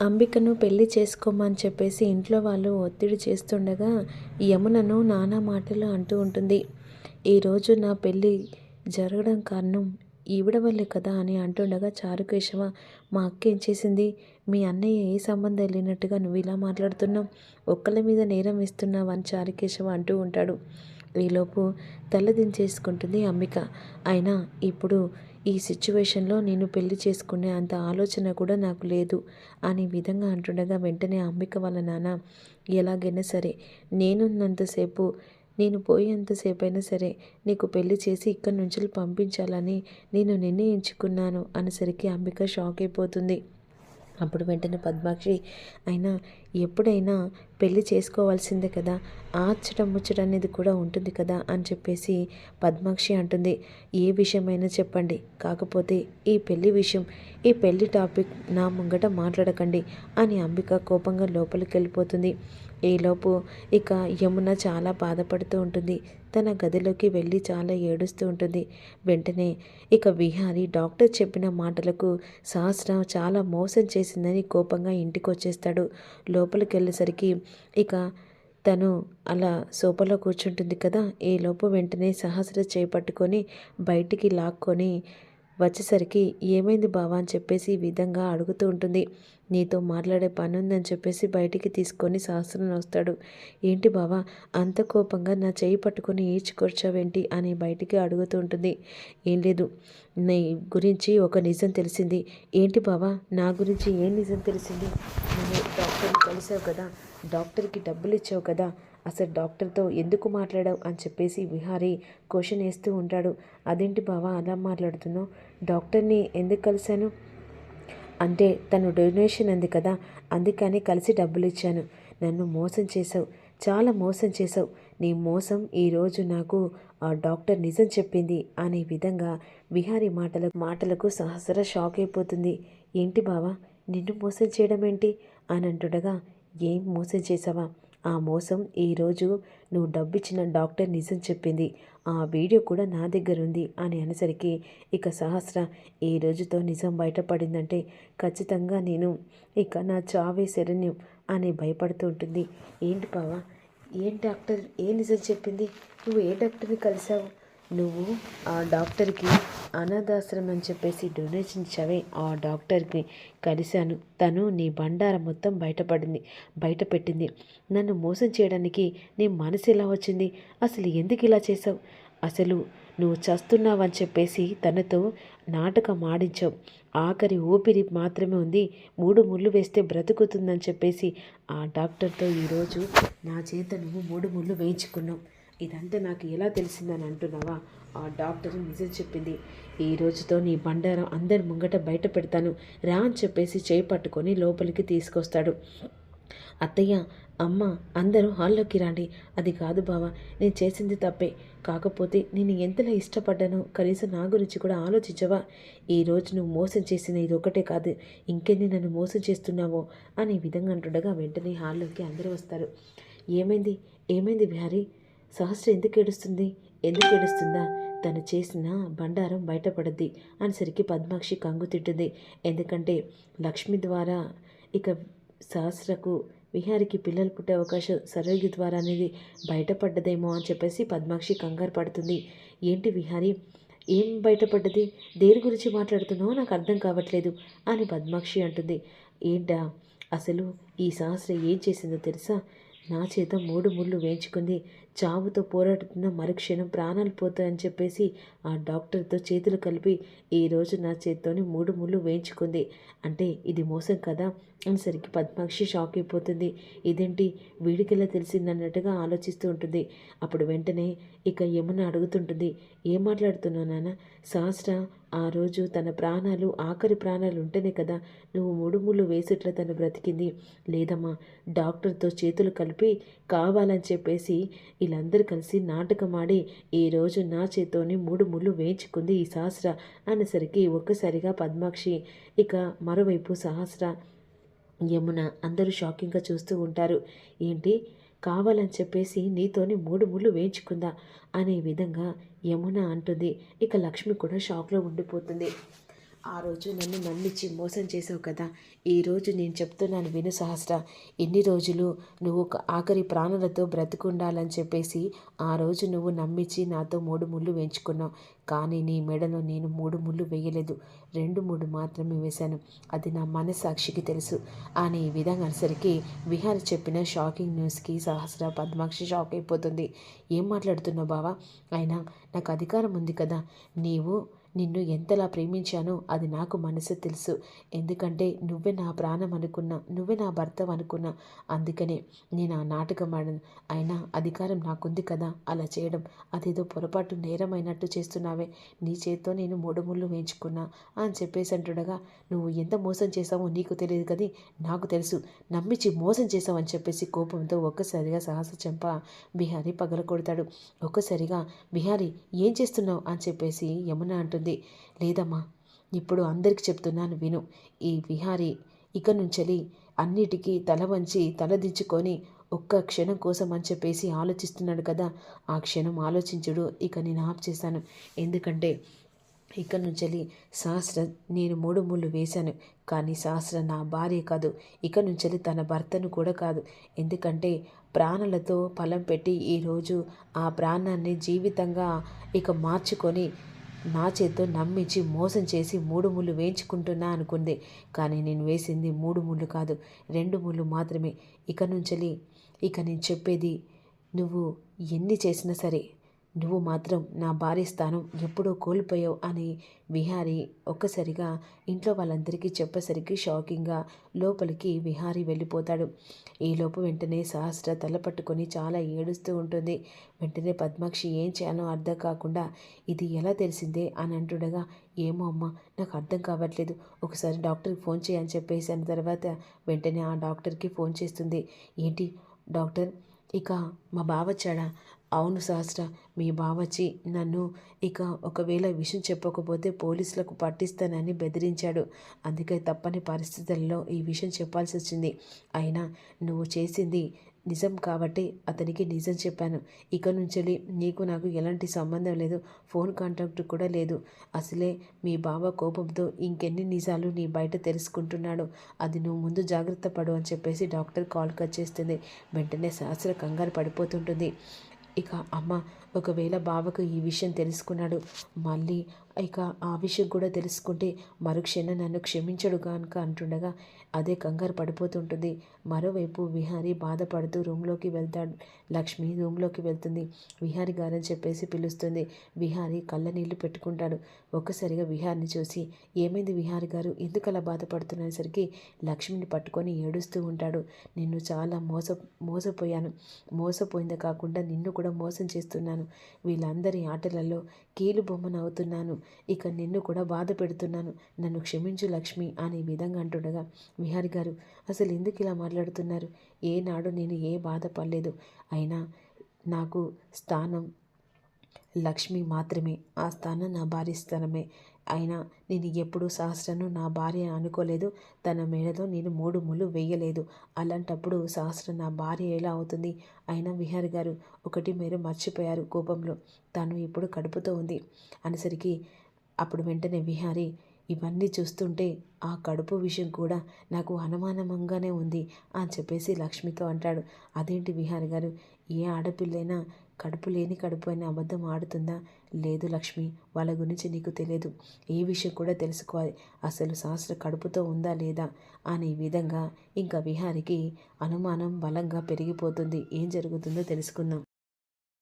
అంబికను పెళ్ళి చేసుకోమని చెప్పేసి ఇంట్లో వాళ్ళు ఒత్తిడి చేస్తుండగా యమునను నానా మాటలు అంటూ ఉంటుంది. ఈరోజు నా పెళ్ళి జరగడం కారణం ఈవిడ వల్లే కదా అని అంటుండగా చారుకేశవ మా అక్క ఏం చేసింది? మీ అన్నయ్య ఏ సంబంధం లేనట్టుగా నువ్వు ఇలా మాట్లాడుతున్నావు? ఒక్కళ్ళ మీద నేరం వేస్తున్నావు అని చారుకేశవ అంటూ ఉంటాడు. ఈలోపు తలదించేసుకుంటుంది అంబిక. అయినా ఇప్పుడు ఈ సిచ్యువేషన్లో నేను పెళ్ళి చేసుకునే అంత ఆలోచన కూడా నాకు లేదు. అని విధంగా అంటుండగా వెంటనే అంబిక వాళ్ళ నాన్న ఎలాగైనా సరే నేనున్నంతసేపు నేను పోయేంతసేపు అయినా సరే నీకు పెళ్ళి చేసి ఇక్కడి నుంచి పంపించాలని నేను నిర్ణయించుకున్నాను అనేసరికి అంబిక షాక్ అయిపోతుంది. అప్పుడు వెంటనే పద్మాక్షి అయినా ఎప్పుడైనా పెళ్ళి చేసుకోవాల్సిందే కదా? ఆర్చడం ముచ్చట అనేది కూడా ఉంటుంది కదా? అని చెప్పేసి పద్మాక్షి అంటుంది. ఏ విషయమైనా చెప్పండి. కాకపోతే ఈ పెళ్ళి విషయం ఈ పెళ్ళి టాపిక్ నా ముంగట మాట్లాడకండి అని అంబిక కోపంగా లోపలికి వెళ్ళిపోతుంది ఈలోపు ఇక యమున చాలా బాధపడుతూ ఉంటుంది. తన గదిలోకి వెళ్ళి చాలా ఏడుస్తూ ఉంటుంది. వెంటనే ఇక విహారి డాక్టర్ చెప్పిన మాటలకు సహస్ర చాలా మోసం చేసిందని కోపంగా ఇంటికి వచ్చేస్తాడు లోపలికి వెళ్ళేసరికి ఇక తను అలా సోఫాలో కూర్చుంటుంది కదా? ఈ లోపు వెంటనే సహస్ర చేపట్టుకొని బయటికి లాక్కొని వచ్చేసరికి ఏమైంది బావా అని చెప్పేసి ఈ విధంగా అడుగుతూ ఉంటుంది. నీతో మాట్లాడే పని ఉందని చెప్పేసి బయటికి తీసుకొని సహస్రం వస్తాడు. ఏంటి బావా అంత కోపంగా నా చేయి పట్టుకొని ఈడ్చుకొచ్చావేంటి అని బయటికి అడుగుతూ ఉంటుంది. ఏం లేదు నీ గురించి ఒక నిజం తెలిసింది. ఏంటి బావా నా గురించి ఏం నిజం తెలిసింది? నువ్వు డాక్టర్ కలిసావు కదా డాక్టర్కి డబ్బులు ఇచ్చావు కదా అసలు డాక్టర్తో ఎందుకు మాట్లాడావు అని చెప్పేసి విహారీ క్వశ్చన్ వేస్తూ ఉంటాడు. అదేంటి బావా అలా మాట్లాడుతున్నావు? డాక్టర్ని ఎందుకు కలిశాను? అంటే తను డొనేషన్ అంది కదా అందుకని కలిసి డబ్బులు ఇచ్చాను. నన్ను మోసం చేసావు చాలా మోసం చేసావు నీ మోసం ఈరోజు నాకు ఆ డాక్టర్ నిజం చెప్పింది అనే విధంగా విహారీ మాటల మాటలకు సహస్ర షాక్ అయిపోతుంది. ఏంటి బావా? నిన్ను మోసం చేయడం ఏంటి అని అంటుండగా ఏం మోసం చేసావా ఆ మోసం ఈరోజు నువ్వు డబ్బిచ్చిన డాక్టర్ నిజం చెప్పింది. ఆ వీడియో కూడా నా దగ్గర ఉంది అని అనేసరికి ఇక సహస్ర ఈ రోజుతో నిజం బయటపడిందంటే ఖచ్చితంగా నేను ఇక నా చావే శరణ్యం అని భయపడుతూ ఉంటుంది. ఏంటి బావా? ఏం డాక్టర్? ఏ నిజం చెప్పింది? నువ్వు ఏ డాక్టర్ని కలిసావు నువ్వు ఆ డాక్టర్కి అనాథాశ్రమం అని చెప్పేసి డొనేషన్ ఇచ్చావే. ఆ డాక్టర్కి కలిశాను. తను నీ బండారం మొత్తం బయటపడింది బయట పెట్టింది నన్ను మోసం చేయడానికి నీ మనసు ఎలా వచ్చింది? అసలు ఎందుకు ఇలా చేసావు అసలు నువ్వు చస్తున్నావని చెప్పేసి తనతో నాటకం ఆడించావు. ఆఖరి ఊపిరి మాత్రమే ఉంది. మూడు ముళ్ళు వేస్తే బ్రతుకుతుందని చెప్పేసి ఆ డాక్టర్తో ఈరోజు నా చేత నువ్వు మూడు ముళ్ళు వేయించుకున్నావు. ఇదంతా నాకు ఎలా తెలిసిందని అంటున్నావా? ఆ డాక్టర్ నిజం చెప్పింది. ఈ రోజుతో నీ బండారం అందరి ముంగట బయట పెడతాను. రా అని చెప్పేసి చేయి పట్టుకొని లోపలికి తీసుకొస్తాడు. అత్తయ్య అమ్మ అందరూ హాల్లోకి రండి. అది కాదు బావా నేను చేసింది తప్పే. కాకపోతే నేను ఎంతలా ఇష్టపడ్డానో కనీసం నా గురించి కూడా ఆలోచించవా? ఈ రోజు నువ్వు మోసం చేసిన ఇది ఒకటే కాదు. ఇంకెన్ని నన్ను మోసం చేస్తున్నావో అనే విధంగా అంటుండగా వెంటనే హాల్లోకి అందరూ వస్తారు. ఏమైంది? ఏమైంది బిహారీ? సహస్ర ఎందుకు ఏడుస్తుంది? ఎందుకు ఏడుస్తుందా? తను చేసిన బండారం బయటపడద్ది అనేసరికి పద్మాక్షి కంగు తింటుంది. ఎందుకంటే లక్ష్మి ద్వారా ఇక సహస్రకు విహారికి పిల్లలు పుట్టే అవకాశం సరోగి ద్వారా అనేది బయటపడ్డదేమో అని చెప్పేసి పద్మాక్షి కంగారు పడుతుంది. ఏంటి విహారి? ఏం బయటపడ్డది? దేని గురించి మాట్లాడుతున్నావో నాకు అర్థం కావట్లేదు అని పద్మాక్షి అంటుంది. ఏంటా? అసలు ఈ సహస్ర ఏం చేసిందో తెలుసా? నా చేత మూడు ముళ్ళు వేయించుకుంది. చావుతో పోరాడుతున్న మరుక్షణం ప్రాణాలు పోతాయని చెప్పేసి ఆ డాక్టర్తో చేతులు కలిపి ఈరోజు నా చేత్తోని మూడు ముళ్ళు వేయించుకుంది. అంటే ఇది మోసం కదా? అనేసరికి పద్మాక్షి షాక్ అయిపోతుంది. ఇదేంటి? వీడికెలా తెలిసిందన్నట్టుగా ఆలోచిస్తూ ఉంటుంది. అప్పుడు వెంటనే ఇక యమున అడుగుతుంటుంది. ఏం మాట్లాడుతున్నావు నాన్న? సహస్ర ఆ రోజు తన ప్రాణాలు ఆఖరి ప్రాణాలు ఉంటేనే కదా నువ్వు మూడు ముళ్ళు వేసేట్లా తను బ్రతికింది. లేదమ్మా డాక్టర్తో చేతులు కలిపి కావాలని చెప్పేసి వీళ్ళందరూ కలిసి నాటకమాడి ఈరోజు నా చేత్తోనే మూడు ముళ్ళు వేయించుకుంది ఈ సహస్ర అనేసరికి ఒక్కసారిగా పద్మాక్షి. ఇక మరోవైపు సహస్ర యమున అందరూ షాకింగ్గా చూస్తూ ఉంటారు. ఏంటి? కావాలని చెప్పేసి నీతోని మూడు ముళ్ళు వేయించుకుందా? అనే విధంగా యమున అంటుంది. ఇక లక్ష్మి కూడా షాక్లో ఉండిపోతుంది. ఆ రోజు నన్ను నమ్మించి మోసం చేసావు కదా. ఈరోజు నేను చెప్తున్నాను విను సహస్ర. ఎన్ని రోజులు నువ్వు ఒక ఆఖరి ప్రాణులతో బ్రతుకుండాలని చెప్పేసి ఆ రోజు నువ్వు నమ్మించి నాతో మూడు ముళ్ళు వేయించుకున్నావు. కానీ నీ మెడలో నేను మూడు ముళ్ళు వేయలేదు. రెండు మూడు మాత్రమే వేశాను. అది నా మనస్సాక్షికి తెలుసు. అని ఈ విధంగా అనేసరికి విహార్ చెప్పిన షాకింగ్ న్యూస్కి సహస్ర పద్మాక్షి షాక్ అయిపోతుంది. ఏం మాట్లాడుతున్నావు బావా? అయినా నాకు అధికారం ఉంది కదా. నీవు నిన్ను ఎంతలా ప్రేమించానో అది నాకు మనసు తెలుసు. ఎందుకంటే నువ్వే నా ప్రాణం అనుకున్నా నువ్వే నా భర్త అనుకున్నా. అందుకనే నేను ఆ నాటకం ఆడను. అయినా అధికారం నాకుంది కదా? అలా చేయడం అదేదో పొరపాటు నేరమైనట్టు చేస్తున్నావే. నీ చేత్తో నేను మూడు ముళ్ళు వేయించుకున్నా అని చెప్పేసి అంటుండగా నువ్వు ఎంత మోసం చేసావో నీకు తెలియదు కదా? నాకు తెలుసు. నమ్మించి మోసం చేసావని చెప్పేసి కోపంతో ఒక్కసారిగా సాహస చెంప బిహారీ పగల కొడతాడు ఒక్కసారిగా బిహారీ ఏం చేస్తున్నావు? అని చెప్పేసి యమున అంటుంది. లేదమ్మా ఇప్పుడు అందరికి చెప్తున్నాను విను. ఈ విహారీ ఇక నుంచెలి అన్నిటికీ తల వంచి తలదించుకొని ఒక్క క్షణం కోసం అని చెప్పేసి ఆలోచిస్తున్నాడు కదా. ఆ క్షణం ఆలోచించుడు ఇక నేను ఆఫ్ చేశాను. ఎందుకంటే ఇక్కడి నుంచి సహస్ర నేను మూడు ముళ్ళు వేశాను. కానీ సహస్ర నా భార్య కాదు. ఇక నుంచి తన భర్తను కూడా కాదు. ఎందుకంటే ప్రాణాలతో ఫలం పెట్టి ఈరోజు ఆ ప్రాణాన్ని జీవితంగా ఇక మార్చుకొని నా చేత్తో నమ్మించి మోసం చేసి మూడు ముళ్ళు వేయించుకుంటున్నా అనుకుంది. కానీ నేను వేసింది మూడు ముళ్ళు కాదు రెండు ముళ్ళు మాత్రమే. ఇక నుంచి ఇక నేను చెప్పేది నువ్వు ఎన్ని చేసినా సరే నువ్వు మాత్రం నా భార్య స్థానం ఎప్పుడో కోల్పోయావు అని విహారీ ఒక్కసారిగా ఇంట్లో వాళ్ళందరికీ చెప్పేసరికి షాకింగ్గా లోపలికి విహారీ వెళ్ళిపోతాడు. ఈలోపు వెంటనే సహస్ర తల పట్టుకొని చాలా ఏడుస్తూ ఉంటుంది. వెంటనే పద్మాక్షి ఏం చేయాలో అర్థం కాకుండా ఇది ఎలా తెలిసిందే? అని అంటుండగా ఏమో అమ్మ నాకు అర్థం కావట్లేదు. ఒకసారి డాక్టర్కి ఫోన్ చేయని చెప్పేసి అన్న తర్వాత వెంటనే ఆ డాక్టర్కి ఫోన్ చేస్తుంది. ఏంటి డాక్టర్ ఇక మా బావ వచ్చాడా? అవును సహస్ర మీ బావచ్చి నన్ను ఇక ఒకవేళ విషయం చెప్పకపోతే పోలీసులకు పట్టిస్తానని బెదిరించాడు. అందుకే తప్పని పరిస్థితుల్లో ఈ విషయం చెప్పాల్సి వచ్చింది అయినా నువ్వు చేసింది నిజం కాబట్టి అతనికి నిజం చెప్పాను. ఇక నుంచి నీకు నాకు ఎలాంటి సంబంధం లేదు ఫోన్ కాంటాక్ట్ కూడా లేదు. అసలే మీ బావ కోపంతో ఇంకెన్ని నిజాలు నీ బయట తెలుసుకుంటున్నాడు. అది నువ్వు ముందు జాగ్రత్త పడు అని చెప్పేసి డాక్టర్ కాల్ కట్ చేస్తుంది. వెంటనే సహస్ర కంగారు పడిపోతుంటుంది. ఇక అమ్మ ఒకవేళ బావకు ఈ విషయం తెలుసుకున్నాడు మళ్ళీ ఇక ఆ విషయం కూడా తెలుసుకుంటే మరుక్షణం నన్ను క్షమించడు కనుక అంటుండగా అదే కంగారు పడిపోతుంటుంది. మరోవైపు విహారి బాధపడుతూ రూమ్లోకి వెళ్తాడు. లక్ష్మి రూమ్లోకి వెళ్తుంది. విహారి గారని చెప్పేసి పిలుస్తుంది. విహారి కళ్ళ నీళ్ళు పెట్టుకుంటాడు. ఒక్కసారిగా విహారిని చూసి ఏమైంది విహారి గారు? ఎందుకు అలా బాధపడుతున్నసరికి లక్ష్మిని పట్టుకొని ఏడుస్తూ ఉంటాడు. నిన్ను చాలా మోస మోసపోయాను. మోసపోయిందే కాకుండా నిన్ను కూడా మోసం చేస్తున్నాను. వీళ్ళందరి ఆటలలో కీలుబొమ్మనవుతున్నాను. ఇక నిన్ను కూడా బాధ పెడుతున్నాను. నన్ను క్షమించు లక్ష్మి అనే విధంగా అంటుండగా విహారి గారు అసలు ఎందుకు ఇలా మాట్లాడుతున్నారు? ఏనాడు నేను ఏ బాధ పడలేదు. అయినా నాకు స్థానం లక్ష్మి మాత్రమే. ఆ స్థానం నా భారీ స్థానమే. అయినా నేను ఎప్పుడూ సహస్రను నా భార్య అనుకోలేదు. తన మేడలో నేను మూడు ముళ్ళు వేయలేదు. అలాంటప్పుడు సహస్ర నా భార్య ఎలా అవుతుంది? అయినా విహారి గారు ఒకటి మీరు మర్చిపోయారు కోపంలో. తను ఇప్పుడు కడుపుతో ఉంది. అనేసరికి అప్పుడు వెంటనే విహారి ఇవన్నీ చూస్తుంటే ఆ కడుపు విషయం కూడా నాకు అనుమానంగానే ఉంది అని చెప్పేసి లక్ష్మితో అంటాడు. అదేంటి విహారి గారు? ఏ ఆడపిల్లైనా కడుపు లేని కడుపు అయిన అబద్ధం ఆడుతుందా? లేదు లక్ష్మి వాళ్ళ గురించి నీకు తెలియదు. ఏ విషయం కూడా తెలుసుకోవాలి. అసలు శాస్త్ర కడుపుతో ఉందా లేదా అనే విధంగా ఇంకా విహారికి అనుమానం బలంగా పెరిగిపోతుంది. ఏం జరుగుతుందో తెలుసుకుందాం.